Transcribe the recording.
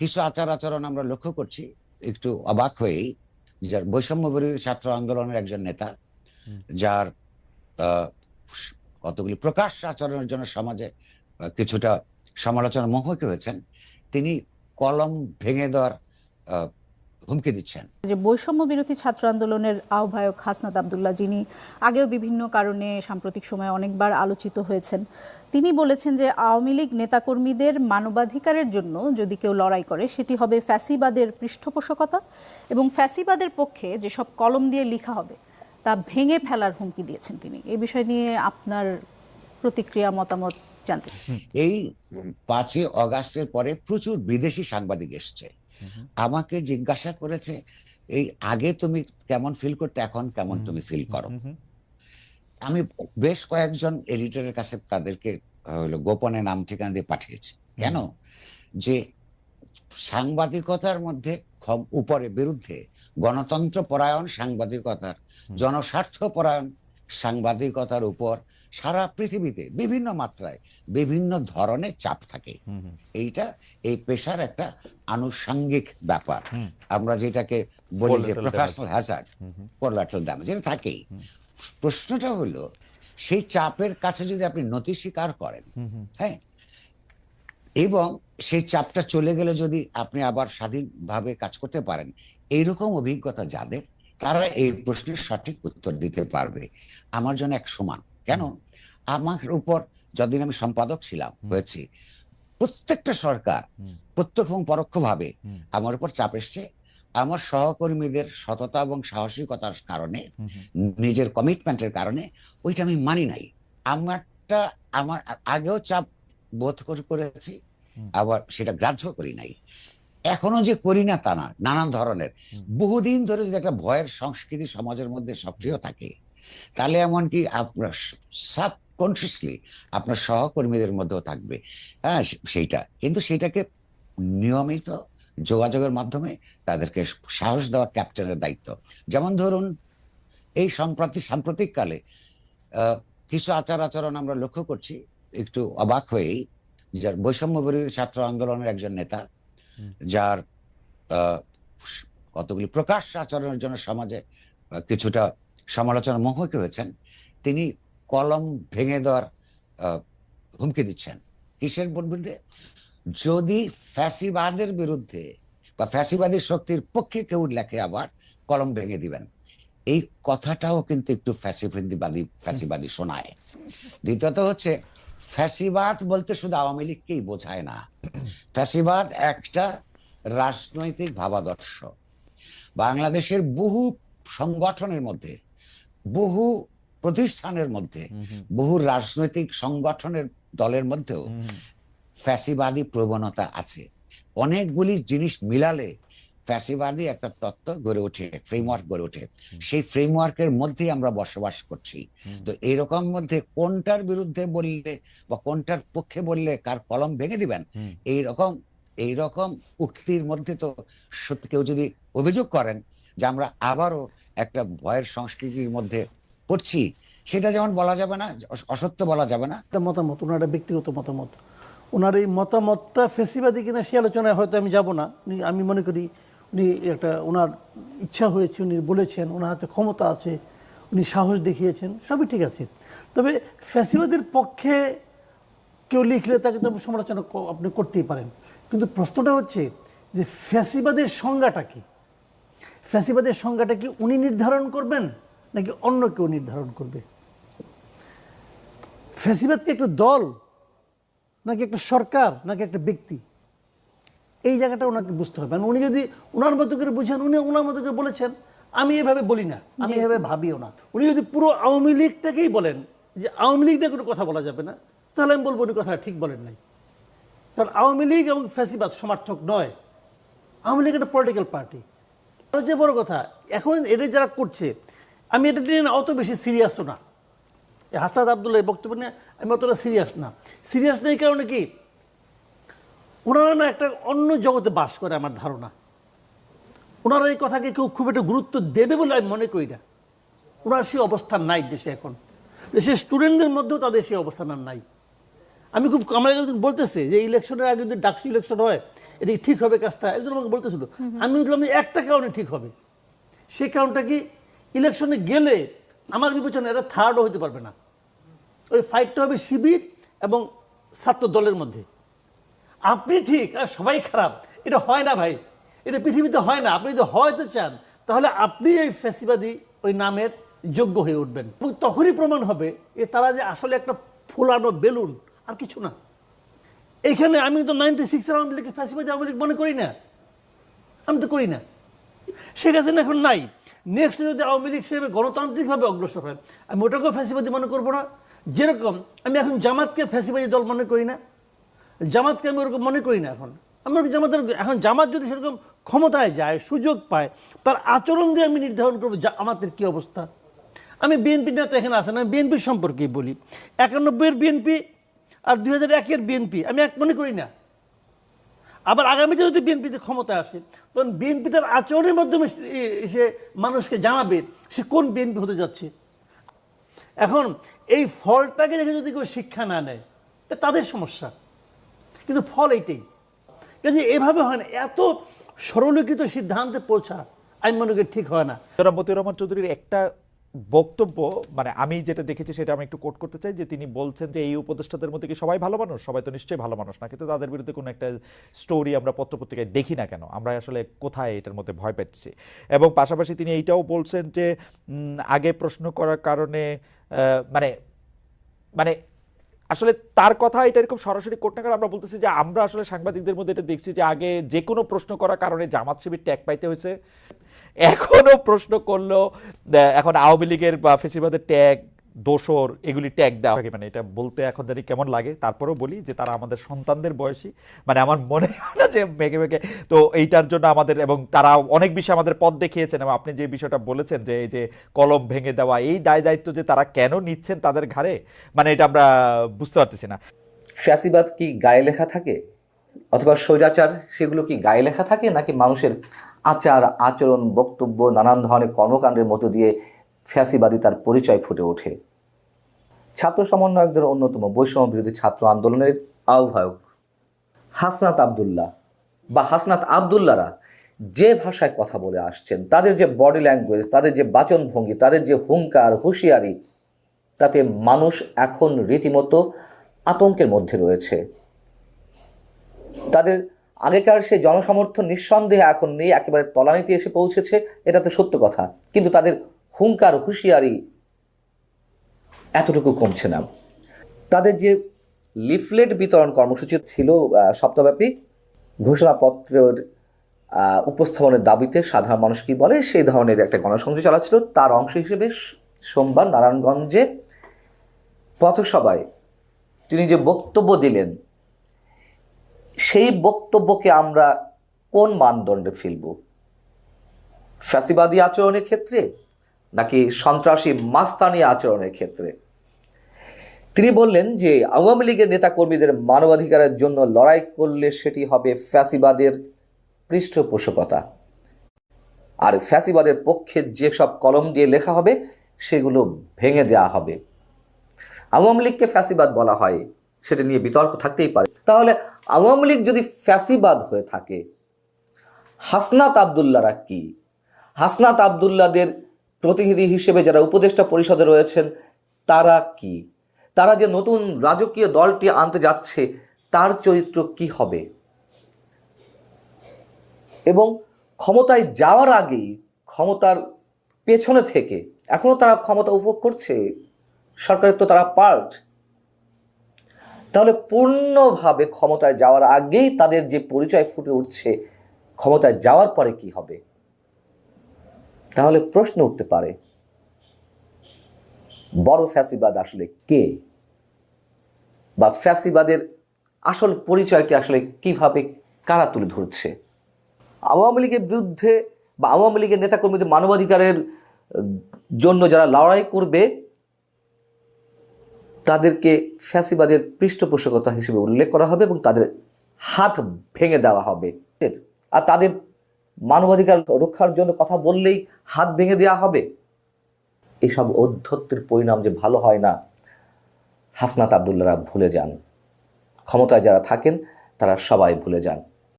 কিছু আচার আচরণ আমরা লক্ষ্য করছি একটু অবাক হয়েই যার বৈষম্য বিরোধী ছাত্র আন্দোলনের একজন নেতা যার আহ, কতগুলি প্রকাশ আচরণের জন্য সমাজে কিছুটা সমালোচনার মুখোমুখি হয়েছেন তিনি কলম ভেঙে দেওয়ার আহ, হুমকি দিচ্ছেন। যে বৈষম্য বিরোধী ছাত্র আন্দোলনের আহ্বায়ক হাসনাত আবদুল্লাহ যিনি আগেও বিভিন্ন কারণে সাম্প্রতিক সময়ে অনেকবার আলোচিত হয়েছেন তিনি বলেছেন যে আওয়ামী লীগ নেতাকর্মীদের মানবাধিকারের জন্য যদি কেউ লড়াই করে সেটি হবে ফ্যাসিবাদের পৃষ্ঠপোষকতা এবং ফ্যাসিবাদের পক্ষে যেসব কলম দিয়ে লেখা হবে তা ভেঙে ফেলার হুমকি দিয়েছেন তিনি। এই বিষয় নিয়ে আপনার প্রতিক্রিয়া মতামত জানতে এই পাঁচই অগাস্টের পরে প্রচুর বিদেশি সাংবাদিক এসছে। আমাকে জিজ্ঞাসা করেছে এই আগে তুমি কেমন ফিল করতে এখন কেমন তুমি ফিল করো? আমি বেশ কয়েকজন এডিটরের কাছে তাদেরকে হলো গোপনে নাম ঠিকানা দিয়ে পাঠিয়েছি। কেন? যে সাংবাদিকতার মধ্যে উপরে বিরুদ্ধে গণতন্ত্র পরায়ণ সাংবাদিকতার জনস্বার্থ পরায়ণ সাংবাদিকতার উপর সারা পৃথিবীতে বিভিন্ন মাত্রায় বিভিন্ন ধরনের চাপ থাকে। এইটা এই পেশার একটা আনুষঙ্গিক ব্যাপার। আমরা যেটাকে বলি যে প্রফেশনাল হ্যাজার্ড কোলাটারাল ড্যামেজ এটা থাকেই। প্রশ্নটা হলো সেই চাপের কাছে যদি আপনি নতি স্বীকার করেন হ্যাঁ এবং সেই চাপটা চলে গেলে যদি আপনি আবার স্বাধীনভাবে কাজ করতে পারেন এইরকম অভিজ্ঞতা যাদের তারা এই প্রশ্নের সঠিক উত্তর দিতে পারবে। আমার জন্য এক সমান। কেন? আমার উপর যতদিন আমি সম্পাদক ছিলাম হয়েছি প্রত্যেকটা সরকার। প্রত্যক্ষ এবং পরোক্ষভাবে। আমার উপর চাপ এসছে। আমার সহকর্মীদের সততা এবং সাহসিকতার কারণে নিজের কমিটমেন্টের কারণে ওইটা আমি মানি নাই। আমারটা আমার আগেও চাপ বোধ করে- করেছি আবার সেটা গ্রাহ্য করি নাই। এখনও যে করি না তা না নানান ধরনের। বহুদিন ধরে যদি একটা ভয়ের সংস্কৃতি সমাজের মধ্যে সক্রিয় থাকে তাহলে এমনকি আপনার সাবকনসিয়াসলি আপনার সহকর্মীদের মধ্যেও থাকবে। হ্যাঁ সেইটা। কিন্তু সেটাকে নিয়মিত যোগাযোগের মাধ্যমে তাদেরকে সাহস দেওয়া ক্যাপ্টেনের দায়িত্ব। যেমন ধরুন এই সম্প্রতি সাম্প্রতিককালে কিছু আচার আচরণ আমরা লক্ষ্য করছি একটু অবাক হয়েই যার বৈষম্য বিরোধী ছাত্র আন্দোলনের একজন নেতা যার কতগুলি প্রকাশ্য আচরণের জন্য সমাজে কিছুটা সমালোচনার মুখোমুখি হয়েছেন তিনি কলম ভেঙে দেওয়ার হুমকি দিচ্ছেন। কিসের বিরুদ্ধে যদি ফ্যাসিবাদের বিরুদ্ধে বা ফ্যাসিবাদী শক্তির পক্ষে কেউ লেখে আবার কলম ভেঙে দিবেন। এই কথাটাও কিন্তু একটু ফ্যাসিবাদী ফ্যাসিবাদী শোনায়। দ্বিতীয়ত হচ্ছে, ফ্যাসিবাদ বলতে শুধু আওয়ামী লীগকেই বোঝায় না। ফ্যাসিবাদ একটা রাজনৈতিক ভাবাদর্শ। বাংলাদেশের বহু সংগঠনের মধ্যে বহু প্রতিষ্ঠানের মধ্যে বহু রাজনৈতিক সংগঠনের দলের মধ্যেও ফ্যাসিবাদী প্রবণতা আছে। অনেকগুলি জিনিস মিলালে ফ্যাসিবাদী একটা তত্ত্ব গড়ে ওঠে ফ্রেমওয়ার্ক গড়ে ওঠে। সেই ফ্রেমওয়ার্কের মধ্যেই আমরা বসবাস করছি। তো এরকম মধ্যে কোনটার বিরুদ্ধে বললে বা কোনটার পক্ষে বললে কার কলম ভেঙে দিবেন এইরকম এইরকম উক্তির মধ্যে তো সত্যি কেউ যদি অভিযোগ করেন যে আমরা আবারও একটা ভয়ের সংস্কৃতির মধ্যে পড়ছি সেটা যেমন বলা যাবে না অসত্য বলা যাবে না। মতামত, ওনার ব্যক্তিগত মতামত। ওনার এই মতামতটা ফেসিবাদী কিনা সে আলোচনায় হয়তো আমি যাব না। আমি মনে করি উনি একটা, ওনার ইচ্ছা হয়েছে, উনি বলেছেন, ওনার হাতে ক্ষমতা আছে, উনি সাহস দেখিয়েছেন, সবই ঠিক আছে। তবে ফ্যাসিবাদের পক্ষে কেউ লিখলে তাকে তো সমালোচনা আপনি করতেই পারেন। কিন্তু প্রশ্নটা হচ্ছে যে ফ্যাসিবাদের সংজ্ঞাটা কি? ফ্যাসিবাদের সংজ্ঞাটা কি উনি নির্ধারণ করবেন? নাকি অন্য কেউ নির্ধারণ করবে? ফ্যাসিবাদ কি একটা দল? নাকি একটা সরকার? নাকি একটা ব্যক্তি? এই জায়গাটা ওনাকে বুঝতে হবে। উনি যদি ওনার মতো করে বুঝেন উনি ওনার মতো করে বলেছেন আমি এভাবে বলি না আমি এভাবে ভাবিও না। উনি যদি পুরো আওয়ামী লীগটাকেই বলেন যে আওয়ামী লীগ কোনো কথা বলা যাবে না তাহলে আমি বলব উনি কথা ঠিক বলেন নাই। কারণ আওয়ামী লীগ এবং ফ্যাসিবাদ সমর্থক নয়। আওয়ামী লীগ একটা পলিটিক্যাল পার্টি যে বড় কথা এখন এটা যারা করছে আমি এটা নিয়ে অত বেশি সিরিয়াসও না। এই হাসাদ আবদুল্লাহ এই বক্তব্য নিয়ে আমি অতটা সিরিয়াস না। সিরিয়াস নেই কারণে কি? ওনারা না একটা অন্য জগতে বাস করে আমার ধারণা। ওনারা এই কথাকে কেউ খুব একটা গুরুত্ব দেবে বলে আমি মনে করি না। ওনার সেই অবস্থান নাই দেশে এখন। দেশের স্টুডেন্টদের মধ্যেও তাদের সেই অবস্থান আর নাই। আমি খুব আমার একজন বলতেছে যে ইলেকশনের আগে যদি ডাকসু ইলেকশন হয় এটা ঠিক হবে কাজটা? একজন আমাকে বলতেছিল। আমি বললাম যে একটা কারণে ঠিক হবে। সেই কারণটা কি? ইলেকশনে গেলে আমার বিবেচনা এরা থার্ডও হতে পারবে না। ওই ফাইটটা হবে শিবির এবং ছাত্র দলের মধ্যে। আপনি ঠিক, আর সবাই খারাপ। এটা হয় না ভাই। এটা পৃথিবীতে হয় না। আপনি যদি হয়তো চান, তাহলে আপনি এই ফ্যাসিবাদী ওই নামের যোগ্য হয়ে উঠবেন। এবং তখনই প্রমাণ হবে যে তারা যে আসলে একটা ফুলানো বেলুন, আর কিছু না। এখানে আমি তো নাইনটি সিক্স আওয়ামী লীগকে ফ্যাসিবাদী আওয়ামী লীগ মনে করি না। আমি তো করি না। শেখ হাসিনা এখন নাই। নেক্সট যদি আওয়ামী লীগ হিসেবে গণতান্ত্রিকভাবে অগ্রসর হয়। আমি ওটাকেও ফ্যাসিবাদী মনে করব না। যেরকম আমি এখন জামাতকে ফ্যাসিবাদী দল মনে করি না। জামাতকে আমি ওরকম মনে করি না এখন। আমরা জামাতের এখন জামাত যদি সেরকম ক্ষমতায় যায়, সুযোগ পায়, তার আচরণ দিয়ে আমি নির্ধারণ করব যা আমাদের কী অবস্থা। আমি বিএনপি নেতা এখানে আসেন আমি বিএনপির সম্পর্কেই বলি। একানব্বইয়ের বিএনপি আর দুই হাজার একের বিএনপি আমি এক মনে করি না। আবার আগামীতে যদি বিএনপিতে ক্ষমতা আসে, তখন বিএনপি তার আচরণের মাধ্যমে সে- মানুষকে জানাবে সে কোন বিএনপি হতে যাচ্ছে। এখন এই ফলটাকে দেখে যদি কেউ শিক্ষা না নেয় তাদের সমস্যা। কিন্তু ফল এইটাই। কাজে এভাবে হয় না, এত সরলীকৃত সিদ্ধান্তে পৌঁছা আমি মনে করি ঠিক হয় না। রহমান চৌধুরীর একটা বক্তব্য মানে আমি যেটা দেখেছি সেটা আমি একটু কোট করতে চাই যে তিনি বলছেন যে এই উপদেষ্টাদের মধ্যে কি সবাই ভালো মানুষ? সবাই তো নিশ্চয়ই ভালো মানুষ না, কিন্তু তাদের বিরুদ্ধে কোনো একটা স্টোরি আমরা পত্রপত্রিকায় দেখি না কেন? আমরা আসলে কোথায় এটার মধ্যে ভয় পাচ্ছি এবং পাশাপাশি তিনি এইটাও বলছেন যে আগে প্রশ্ন করার কারণে মানে মানে আসলে তার কথা এটা এরকম সরাসরি কোর্ট না আমরা বলতেছি যে আমরা আসলে সাংবাদিকদের মধ্যে এটা দেখছি যে আগে যে কোনো প্রশ্ন করার কারণে জামাত শিবির ট্যাগ পাইতে হয়েছে। এখনও প্রশ্ন করল এখন আওয়ামী লীগের বা ফেসিবাদের ট্যাগ দোসর এগুলি ট্যাগ দেওয়া। থাকে মানে এটা বলতে এখন জানি কেমন লাগে তারপরেও বলি যে তারা আমাদের সন্তানদের বয়সী। মানে আমার মনে হয় না যে মেঘে মেঘে তো এইটার জন্য আমাদের এবং তারা অনেক বেশি আমাদের পথ দেখিয়েছেন এবং আপনি যে বিষয়টা বলেছেন যে এই যে কলম ভেঙে দেওয়া এই দায় দায়িত্ব যে তারা কেন নিচ্ছেন তাদের ঘাড়ে মানে এটা আমরা বুঝতে পারতেছি না। ফ্যাসিবাদ কি গায়ে লেখা থাকে? অথবা স্বৈরাচার সেগুলো কি গায়ে লেখা থাকে? নাকি মানুষের আচার আচরণ বক্তব্য নানান ধরনের কর্মকাণ্ডের মধ্য দিয়ে ফ্যাসিবাদী তার পরিচয় ফুটে ওঠে। ছাত্র সমন্বয়কদের অন্যতম বৈষম্য বিরোধী ছাত্র আন্দোলনের আহ্বায়ক হাসনাত আবদুল্লাহ বা হাসনাত আবদুল্লারা যে ভাষায় কথা বলে আসছেন, তাদের যে বডি ল্যাঙ্গুয়েজ তাদের যে বাচনভঙ্গি, তাদের যে হুঙ্কার, হুঁশিয়ারি, তাতে মানুষ এখন রীতিমতো আতঙ্কের মধ্যে রয়েছে। তাদের আগেকার সেই জনসমর্থন নিঃসন্দেহে এখন নেই, একেবারে তলানিতে এসে পৌঁছেছে, এটা তো সত্য কথা। কিন্তু তাদের হুঙ্কার হুঁশিয়ারি এতটুকু কমছে না। তাদের যে লিফলেট বিতরণ কর্মসূচি ছিল সপ্তাহব্যাপী, ঘোষণাপত্রের উপস্থাপনের দাবিতে সাধারণ মানুষ কি বলে, সেই ধরনের একটা গণসংযোগ চালাচ্ছিল। তার অংশ হিসেবে সোমবার নারায়ণগঞ্জে পথসভায় তিনি যে বক্তব্য দিলেন, সেই বক্তব্যকে আমরা কোন মানদণ্ডে ফেলব? ফ্যাসিবাদী আচরণের ক্ষেত্রে নাকি সন্ত্রাসী মাস্তানি আচরণের ক্ষেত্রে? তিনি বললেন যে, আওয়ামী লীগের নেতাকর্মীদের মানবাধিকারের জন্য লড়াই করলে সেটি হবে ফ্যাসিবাদের পৃষ্ঠপোষকতা। আর ফ্যাসিবাদের পক্ষে যেসব কলম দিয়ে লেখা হবে, সেগুলো ভেঙে দেওয়া হবে। আওয়ামী লীগকে ফ্যাসিবাদ বলা হয়, সেটা নিয়ে বিতর্ক থাকতেই পারে। তাহলে আওয়ামী লীগ যদি ফ্যাসিবাদ হয়ে থাকে, হাসনাত আবদুল্লারা কি? হাসনাত আবদুল্লাদের প্রতিনিধি হিসেবে যারা উপদেষ্টা পরিষদে রয়েছেন, তারা কি? তারা যে নতুন রাজকীয় দলটি আনতে যাচ্ছে, তার চরিত্র কি হবে? এবং ক্ষমতায় যাওয়ার আগেই ক্ষমতার পেছনে থেকে, এখনও তারা ক্ষমতা উপভোগ করছে? সরকারের তো তারা পার্ট তাহলে পূর্ণভাবে ক্ষমতায় যাওয়ার আগেই তাদের যে পরিচয় ফুটে উঠছে, ক্ষমতায় যাওয়ার পরে কি হবে? তাহলে প্রশ্ন উঠতে পারে, বড় ফ্যাসিবাদ আসলে কে? বা ফ্যাসিবাদের আসল পরিচয়টি আসলে কীভাবে কারা তুলে ধরছে? আওয়ামী লীগের বিরুদ্ধে বা আওয়ামী লীগের নেতাকর্মীদের মানবাধিকারের জন্য যারা লড়াই করবে, তাদেরকে ফ্যাসিবাদের পৃষ্ঠপোষকতা হিসেবে উল্লেখ করা হবে এবং তাদের হাত ভেঙে দেওয়া হবে। আর তাদের মানবাধিকার রক্ষার জন্য কথা বললেই হাত ভেঙে দেওয়া হবে। এসব অধ্যত্বের পরিণাম যে ভালো হয় না, হাসনাত আবদুল্লারা ভুলে যান। ক্ষমতায় যারা থাকেন, তারা সবাই ভুলে যান।